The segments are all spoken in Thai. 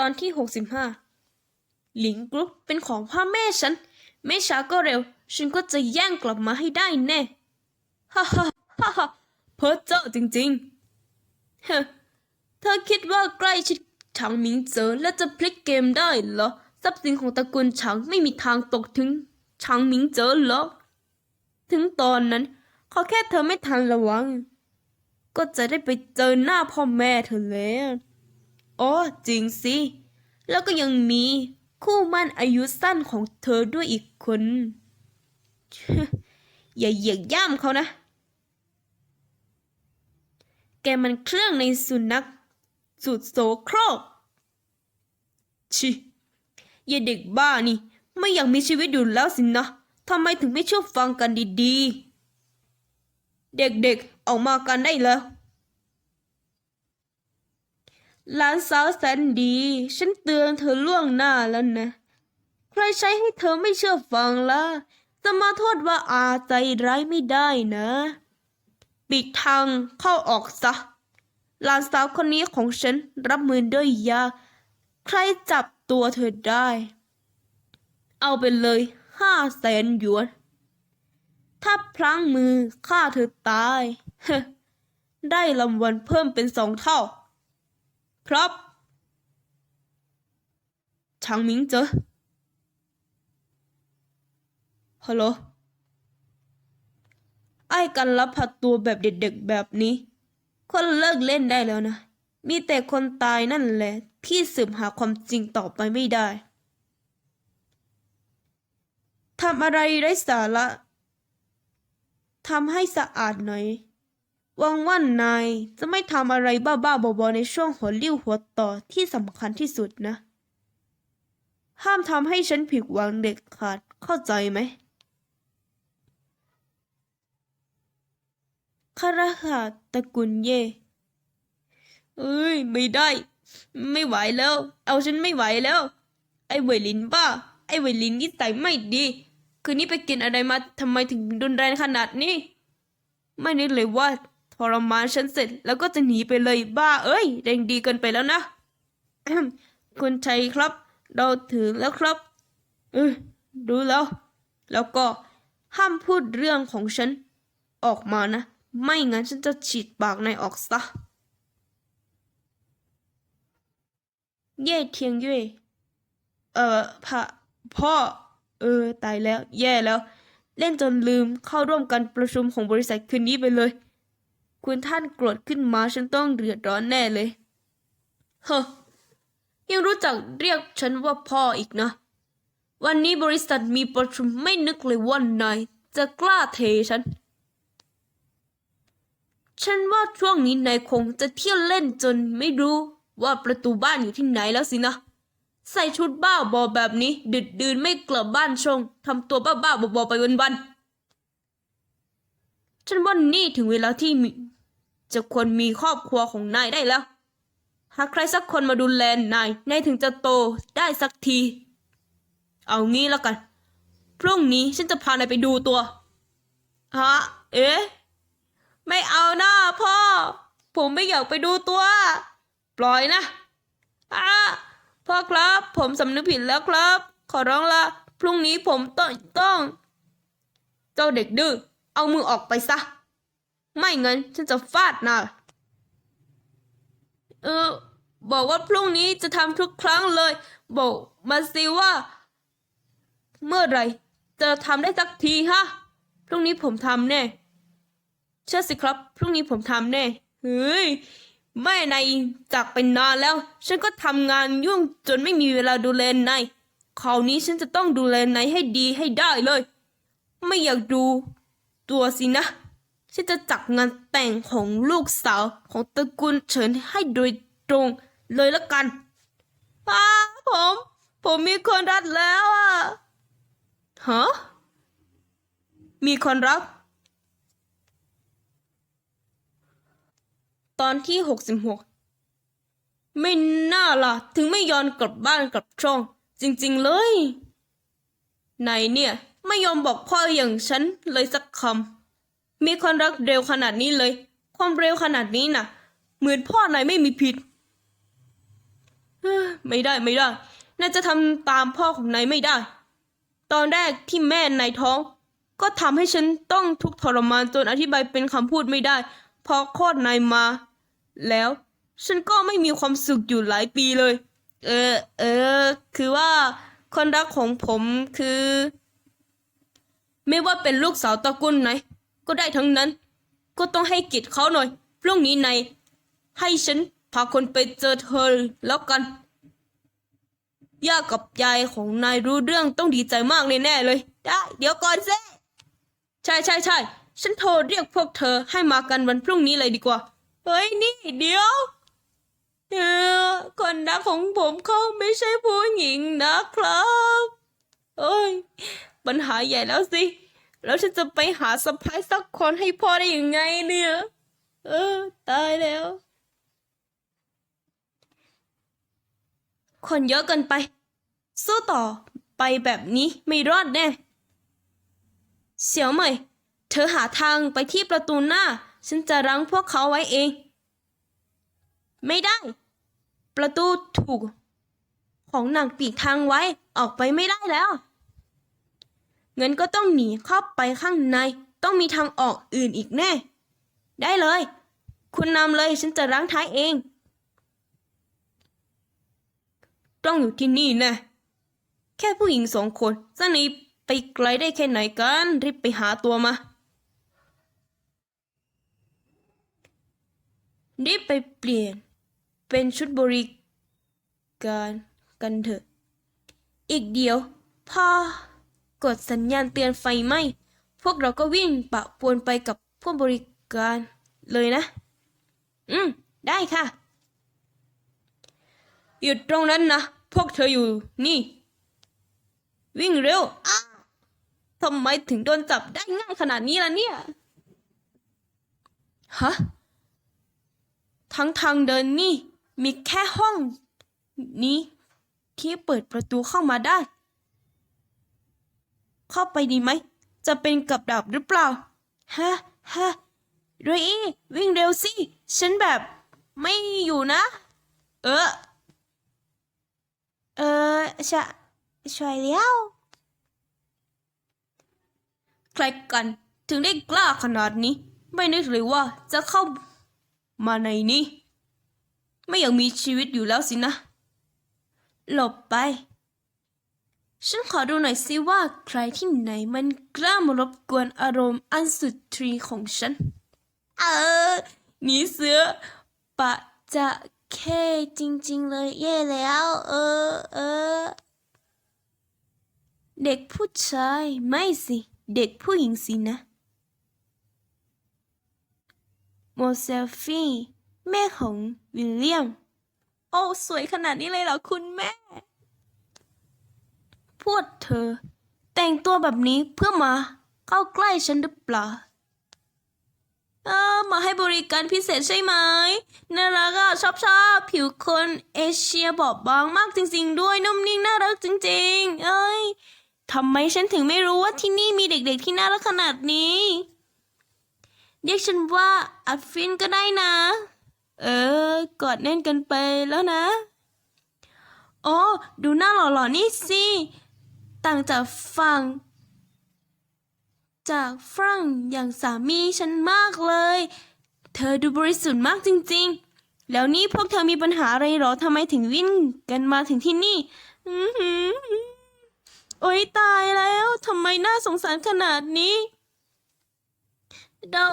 ตอนที่หกสิบห้าหลิงกรุ๊ปเป็นของพ่อแม่ฉัน ไม่ช้าก็เร็ว ฉันก็จะแย่งกลับมาให้ได้แน่ ฮ่าฮ่าฮ่าฮ่าเพ้อเจ้อจริงๆ เฮ้เธอคิดว่าใกล้ชิดฉางหมิงเจอแล้วจะพลิกเกมได้เหรอ ทรัพย์สินของตระกูลฉางไม่มีทางตกถึงฉางหมิงเจอเหรอ ถึงตอนนั้นขอแค่เธอไม่ทันระวัง ก็จะได้ไปเจอหน้าพ่อแม่เธอแล้ว อ๋อจริงสิ แล้วก็ยังมีคู่มั่นอายุสั้นของเธอด้วยอีกคน อย่าเหยียดย่ำเขานะ แกมันเครื่องในสุนัขสุดโสโครก ชิอย่าเด็กบ้านี่ ไม่อยากมีชีวิตอยู่แล้วสินะทำไมถึงไม่เชื่อฟังกันดีๆ เด็กๆออกมากันได้แล้ว หลานสาวแสนดี ฉันเตือนเธอล่วงหน้าแล้วนะ ใครใช้ให้เธอไม่เชื่อฟังล่ะ จะมาโทษว่าอาใจร้ายไม่ได้นะปิดทางเข้าออกซะ หลานสาวคนนี้ของฉันรับมือด้วยยา ใครจับตัวเธอได้ เอาไปเลยห้าแสนหยวน ถ้าพลั้งมือฆ่าเธอตาย ได้รางวัลเพิ่มเป็นสองเท่า ครับชางมิงเจอฮัลโหลไอ้กันรับผัดตัวแบบเด็กๆแบบนี้ คนเลิกเล่นได้แล้วนะ มีแต่คนตายนั่นแหละ ที่สืบหาความจริงต่อไปไม่ได้ทำอะไรไร้สาระทำให้สะอาดหน่อย วังว่านายจะไม่ทำอะไรบ้าๆบอๆในช่วงหัวเลี้ยวหัวต่อที่สำคัญที่สุดนะ ห้ามทำให้ฉันผิดหวังเด็ดขาดเข้าใจไหมคาราหาตระกุลเย่เอ้ย ไม่ได้ ไม่ไหวแล้ว เอาฉันไม่ไหวแล้ว ไอ้เวลินบ้า ไอ้เวลินนิสัยไม่ดี คืนนี้ไปกินอะไรมาทำไมถึงรุนแรงขนาดนี้ ไม่นึกเลยว่า ทรมานฉันเสร็จแล้วก็จะหนีไปเลยบ้าเอ้ยแรงดีเกินไปแล้วนะคุณชัยครับ เราถึงแล้วครับเออดูแล้ว แล้วก็ห้ามพูดเรื่องของฉัน ออกมานะ ไม่งั้นฉันจะฉีดปากนายออกซะ เย่เทียงเย่เอ่อพะพ่อ เออ ตายแล้ว แย่แล้ว เล่นจนลืมเข้าร่วมการประชุมของบริษัทคืนนี้ไปเลย คุณท่านโกรธขึ้นมาฉันต้องเดือดร้อนแน่เลย เฮ้อยังรู้จักเรียกฉันว่าพ่ออีกนะ วันนี้บริษัทมีประชุมไม่นึกเลยว่านายจะกล้าเทฉัน ฉันว่าช่วงนี้นายคงจะเที่ยวเล่นจนไม่รู้ว่าประตูบ้านอยู่ที่ไหนแล้วสินะ ใส่ชุดบ้าบอแบบนี้ ดึดดืนไม่กลับบ้านชงทำตัวบ้าบ้าบอไปวันๆฉันว่านี่ถึงเวลาที่ม จะควรมีครอบครัวของนายได้แล้ว หากใครสักคนมาดูแลนาย นายถึงจะโตได้สักที เอางี้แล้วกัน พรุ่งนี้ฉันจะพานายไปดูตัว ฮะ เอ๊ะ ไม่เอาหน้าพ่อ ผมไม่อยากไปดูตัว ปล่อยนะอะพ่อครับ ผมสำนึกผิดแล้วครับ ขอร้องละ พรุ่งนี้ผมต้องต้อง เจ้าเด็กดื้อ เอามือออกไปซะ ไม่งั้นฉันจะฟาดน้าเออ บอกว่าพรุ่งนี้จะทำทุกครั้งเลย บอกมาสิว่า เมื่อไหรจะทำได้สักทีฮะ พรุ่งนี้ผมทำแน่ เชื่อสิครับ พรุ่งนี้ผมทำแน่ เฮ้ยแม่นายจากไปนานแล้ว ฉันก็ทำงานยุ่งจนไม่มีเวลาดูแลนายคราวนี้ฉันจะต้องดูแลนายให้ดีให้ได้เลย ไม่อยากดูตัวสินะ ฉันจะจัดงานแต่งของลูกสาวของตระกูลเฉินให้โดยตรงเลยละกันป้าผม ผมมีคนรักแล้วอะฮะมีคนรักตอนที่หกสิบหกไม่น่าล่ะ ถึงไม่ยอมกลับบ้านกลับช่อง จริงๆเลยไหนเนี่ย ไม่ยอมบอกพ่ออย่างฉันเลยสักคำ มีคนรักเร็วขนาดนี้เลย ความเร็วขนาดนี้น่ะ เหมือนพ่อนายไม่มีผิดไม่ได้ไม่ได้น่าจะทำตามพ่อของนายไม่ได้ ตอนแรกที่แม่นายท้อง ก็ทำให้ฉันต้องทุกข์ทรมานจนอธิบายเป็นคำพูดไม่ได้ พอคลอดนายมา แล้วฉันก็ไม่มีความสุขอยู่หลายปีเลย เออ เออ คือว่าคนรักของผมคือ ไม่ว่าเป็นลูกสาวตระกูลไหน ก็ได้ทั้งนั้น ก็ต้องให้เกียรติเขาหน่อย พรุ่งนี้นายให้ฉันพาคนไปเจอเธอแล้วกัน ย่ากับยายของนายรู้เรื่องต้องดีใจมากเลยแน่เลย ได้ เดี๋ยวก่อนสิใช่ใช่ใช่ฉันโทรเรียกพวกเธอให้มากันวันพรุ่งนี้เลยดีกว่า เฮ้ยนี่เดี๋ยวเออคนรักของผมเขาไม่ใช่ผู้หญิงนะครับ เอ้ย ปัญหาใหญ่แล้วสิ แล้วฉันจะไปหาสะพ้ายสักคนให้พ่อได้ยังไงเนี่ย เออ ตายแล้ว คนเยอะเกินไป สู้ต่อไปแบบนี้ไม่รอดแน่ เสี่ยวเหมย เธอหาทางไปที่ประตูหน้า ฉันจะรั้งพวกเขาไว้เอง ไม่ได้ ประตูถูก ของหนังปีกทางไว้ออกไปไม่ได้แล้ว งินก็ต้องหนีเข้าไปข้างใน ต้องมีทางออกอื่นอีกแน่ ได้เลย คุณนำเลยฉันจะรั้งท้ายเอง ต้องอยู่ที่นี่น่แค่ผู้หญิงสองคนจะหนีไปไกลได้แค่ไหนกัน รีบไปหาตัวมา รีบไปเปลี่ยน เป็นชุดบริการกันเถอะ อีกเดียวพอ กดสัญญาณเตือนไฟไหม้พวกเราก็วิ่งปะปวนไปกับผู้บริการเลยนะ อืม ได้ค่ะ หยุดตรงนั้นนะ พวกเธออยู่นี่ วิ่งเร็วทำไมถึงโดนจับได้ง่ายขนาดนี้ล่ะเนี่ย ฮะ ทั้งทางเดินนี่ มีแค่ห้อง นี้ที่เปิดประตูเข้ามาได้ เข้าไปดีไหม จะเป็นกับดักหรือเปล่า ฮะ ฮะเรอี้วิ่งเร็วสิ ฉันแบบไม่อยู่นะ เออ เออชะช่วยแล้วใครกันถึงได้กล้าขนาดนี้ ไม่นึกเลยว่าจะเข้ามาในนี้ ไม่อยากมีชีวิตอยู่แล้วสินะ หลบไป ฉันขอดูหน่อยสิว่าใครที่ไหนมันกล้ามารบกวนอารมณ์อันสุดทรีของฉัน เออหนีเสือปะจะแค่จริง ๆ เลยแย่แล้ว เออเออ เด็กผู้ชายไม่สิ เด็กผู้หญิงสินะโมเซลฟี่แม่ของวิลเลียม โอ้ สวยขนาดนี้เลยเหรอคุณแม่ พวกเธอ แต่งตัวแบบนี้เพื่อมาเข้าใกล้ฉันหรือเปล่าเออมาให้บริการพิเศษใช่ไหมน่ารักอะชอบชอบผิวคนเอเชียบอบบางมากจริงๆ ด้วยนุ่มนิ่งน่ารักจริง ๆ เอ้ยทำไมฉันถึงไม่รู้ว่าที่นี่มีเด็กๆที่น่ารักขนาดนี้เรียกฉันว่าอัฟฟินก็ได้นะ เออกอดแน่นกันไปแล้วนะ โอ้ดูหน้าหล่อๆนี่สิ ต่างจากฝั่ง จากฝรั่งอย่างสามีฉันมากเลย เธอดูบริสุทธิ์มากจริง ๆ แล้วนี่พวกเธอมีปัญหาอะไรหรอทำไมถึงวิ่งกันมาถึงที่นี่อื้อหือโอ๊ยตายแล้วทำไมน่าสงสารขนาดนี้ เรา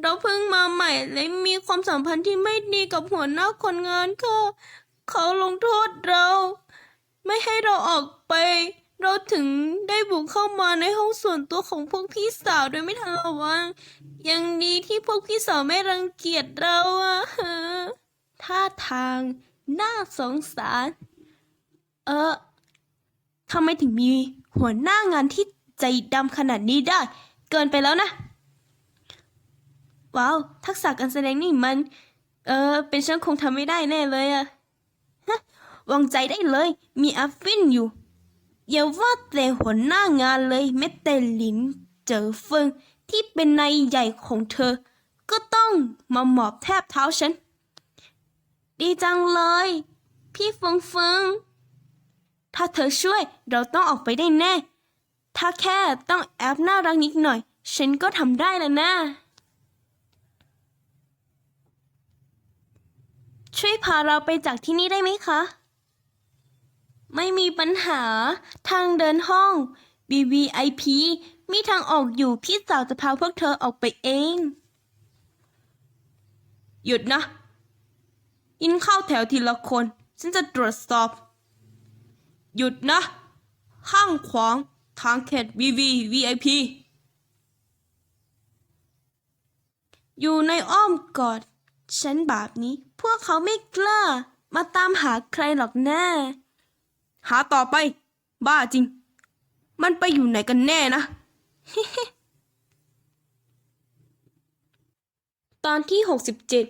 เราเพิ่งมาใหม่และมีความสัมพันธ์ที่ไม่ดีกับหัวหน้าคนงานค่ะเขาลงโทษเรา ไม่ให้เราออกไป เราถึงได้บุกเข้ามาในห้องส่วนตัวของพวกพี่สาวโดยไม่ทันระวัง ยังดีที่พวกพี่สาวไม่รังเกียจเราอะท่าทางน่าสงสาร เออทำไมถึงมีหัวหน้างานที่ใจดำขนาดนี้ได้ เกินไปแล้วนะ ว้าว ทักษะการแสดงนี่มัน เออ เป็นฉันคงทำไม่ได้แน่เลยอะฮะวางใจได้เลย มีอัฟฟินอยู่ อย่าว่าแต่หัวหน้างานเลยแม้แต่หลินเจอเฟิงที่เป็นนายใหญ่ของเธอ ก็ต้องมาหมอบแทบเท้าฉัน ดีจังเลย พี่เฟิงเฟิงถ้าเธอช่วยเราต้องออกไปได้แน่ ถ้าแค่ต้องแอปน่ารักนิดหน่อย ฉันก็ทำได้แล้วนะ ช่วยพาเราไปจากที่นี่ได้ไหมคะ ไม่มีปัญหา ทางเดินห้อง BVIP มีทางออกอยู่พี่สาวจะพาพวกเธอออกไปเอง หยุดนะ อินเข้าแถวทีละคน ฉันจะตรวจสอบ หยุดนะ ข้างขวางทางเขต VVVIP อยู่ในอ้อมกอด ฉันแบบนี้ พวกเขาไม่กล้า มาตามหาใครหรอกแน่ หาต่อไป บ้าจริง มันไปอยู่ไหนกันแน่นะตอนที่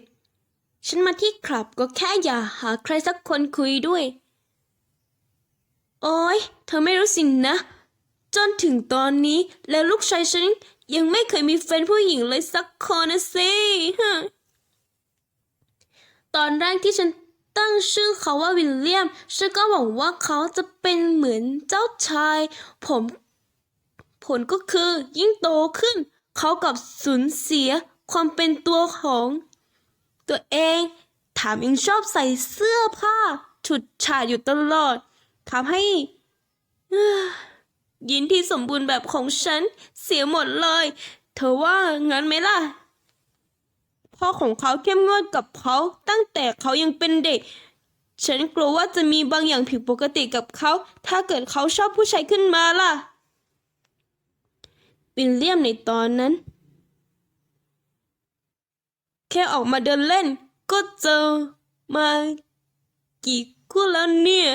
67 ฉันมาที่คลับก็แค่อยากหาใครสักคนคุยด้วย โอ้ยเธอไม่รู้สินนะ จนถึงตอนนี้แล้วลูกชายฉันยังไม่เคยมีแฟนผู้หญิงเลยสักคนนะสิตอนแรกที่ฉัน ตั้งชื่อเขาว่าวิลเลียม ฉันก็หวังว่าเขาจะเป็นเหมือนเจ้าชาย ผม ผลก็คือยิ่งโตขึ้น เขากับสูญเสียความเป็นตัวของ ตัวเอง ถามยังชอบใส่เสื้อผ้า ฉุดฉาดอยู่ตลอดทำให้ยินที่สมบูรณ์แบบของฉันเสียหมดเลย เธอว่างั้นไหมล่ะ พ่อของเขาเข้มงวดกับเขาตั้งแต่เขายังเป็นเด็ก ฉันกลัวว่าจะมีบางอย่างผิดปกติกับเขา ถ้าเกิดเขาชอบผู้ชายขึ้นมาล่ะ วิลเลียมในตอนนั้น แค่ออกมาเดินเล่น ก็เจอมากี่คู่แล้วเนี่ย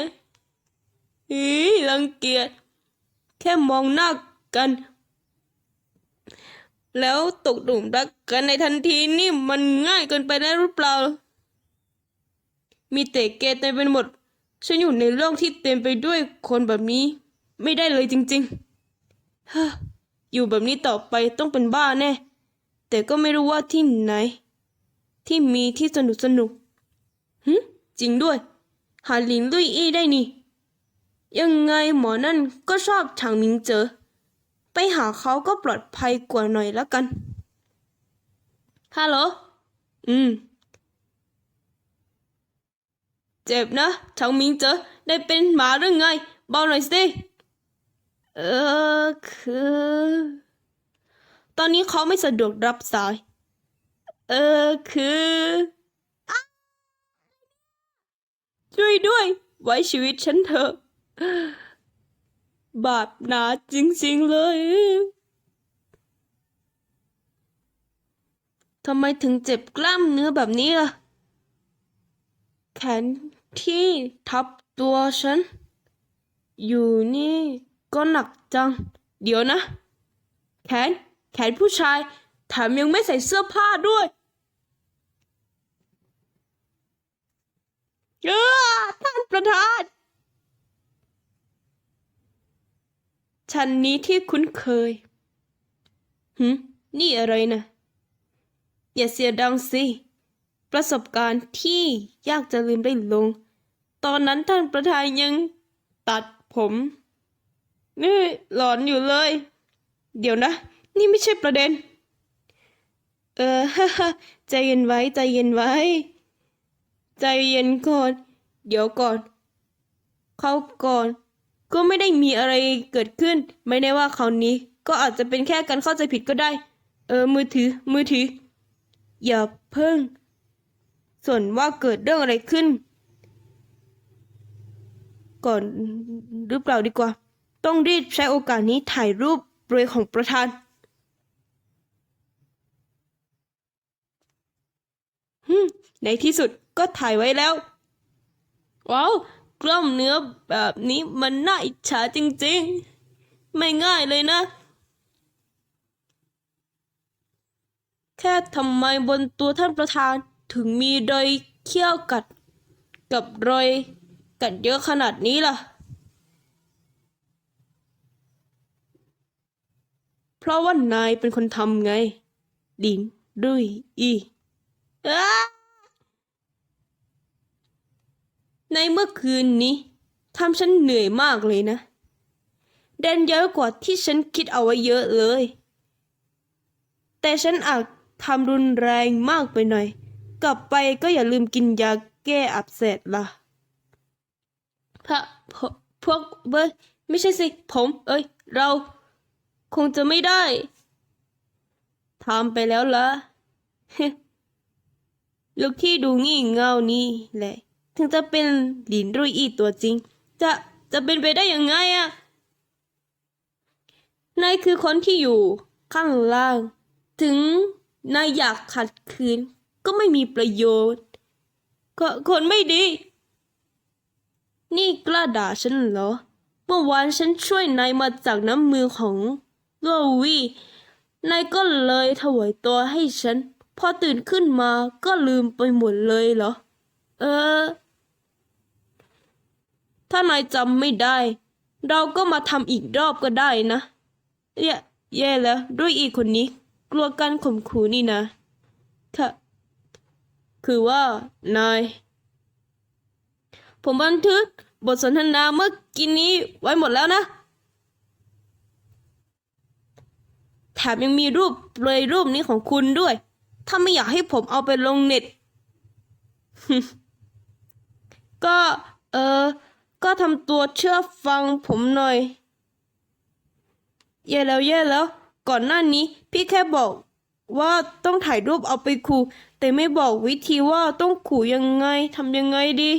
อีรังเกียจแค่มองหน้ากัน แล้วตกหลุมรักกันในทันทีนี่มันง่ายเกินไปแล้วหรือเปล่า มีแต่เกย์เต็มไปหมด ฉันอยู่ในโลกที่เต็มไปด้วยคนแบบนี้ ไม่ได้เลยจริงๆฮ่าอยู่แบบนี้ต่อไปต้องเป็นบ้าแน่ แต่ก็ไม่รู้ว่าที่ไหน ที่มีที่สนุกสนุกหึจริงด้วย หาหลินลุยอี้ได้นี่ ยังไงหมอนั่นก็ชอบฉางมิงเจอ ไปหาเขาก็ปลอดภัยกว่าหน่อยละกัน ฮัลโหล อืม เจ็บนะฉางมิงเจอได้เป็นหมาหรือไง เบาหน่อยสิ เออ คือ ตอนนี้เขาไม่สะดวกรับสาย เออ คืออ๊ะช่วยด้วย ไว้ชีวิตฉันเถอะ บาปหนาจริงๆเลย ทำไมถึงเจ็บกล้ามเนื้อแบบนี้ล่ะ แขนที่ทับตัวฉัน อยู่นี่ก็หนักจัง เดี๋ยวนะ แขน แขนผู้ชายแถมยังไม่ใส่เสื้อผ้าด้วยเออท่านประธาน ชั้นนี้ที่คุ้นเคยหืมนี่อะไรนะอย่าเสียดังสิ ประสบการณ์ที่ยากจะลืมได้ลง ตอนนั้นท่านประธานยังตัดผม นี่หลอนอยู่เลย เดี๋ยวนะ นี่ไม่ใช่ประเด็น เออฮ่าใจเย็นไว้ ใจเย็นไว้ ใจเย็นก่อน เดี๋ยวก่อน เข้าก่อน ก็ไม่ได้มีอะไรเกิดขึ้น ไม่ได้ว่าคราวนี้ ก็อาจจะเป็นแค่การเข้าใจผิดก็ได้ เออ มือถือ มือถือ อย่าเพิ่ง ส่วนว่าเกิดเรื่องอะไรขึ้น ก่อนหรือเปล่าดีกว่า ต้องรีบใช้โอกาสนี้ถ่ายรูปเปลือยของประธานในที่สุดก็ถ่ายไว้แล้ว ว้าว กล้ามเนื้อแบบนี้มันน่าอิจฉาจริงๆ ไม่ง่ายเลยนะ แค่ทำไมบนตัวท่านประธานถึงมีรอยเขี้ยวกัดกับรอยกัดเยอะขนาดนี้ล่ะ เพราะว่านายเป็นคนทำไง ดินดุยอีอ้า ในเมื่อคืนนี้ทำฉันเหนื่อยมากเลยนะแดนเยอะกว่าที่ฉันคิดเอาไว้เยอะเลย แต่ฉันอาจทำรุนแรงมากไปหน่อย กลับไปก็อย่าลืมกินยาแก้อักเสบล่ะพระพวพวกเบยไม่ใช่สิ ผม เอ้ย เรา คงจะไม่ได้ทำไปแล้วล่ะลูกที่ดูงี่เง่านี่แหละ ถึงจะเป็นหลินรุยอีตัวจริง จะจะเป็นไปได้ยังไงอะนายคือคนที่อยู่ข้างล่าง ถึงนายอยากขัดขืน ก็ไม่มีประโยชน์ ก็คนไม่ดี นี่กล้าด่าฉันเหรอ เมื่อวานฉันช่วยนายมาจากน้ำมือของลัววี่นายก็เลยถวายตัวให้ฉัน พอตื่นขึ้นมาก็ลืมไปหมดเลยเหรอ เออ ถ้านายจำไม่ได้ เราก็มาทำอีกรอบก็ได้นะแย่แย่แล้ว ด้วยอีกคนนี้ กลัวการข่มขู่นี่นะ ค่ะ คือว่านาย ผมบันทึกบทสนทนาเมื่อกี้นี้ไว้หมดแล้วนะ แถมยังมีรูปเลยรูปนี้ของคุณด้วย ถ้าไม่อยากให้ผมเอาไปลงเน็ต ก็ เออ ก็ทำตัวเชื่อฟังผมหน่อย เย่แล้วเย่แล้ว ก่อนหน้านี้พี่แค่บอกว่าต้องถ่ายรูปเอาไปขู่ แต่ไม่บอกวิธีว่าต้องขู่ยังไงทำยังไงดี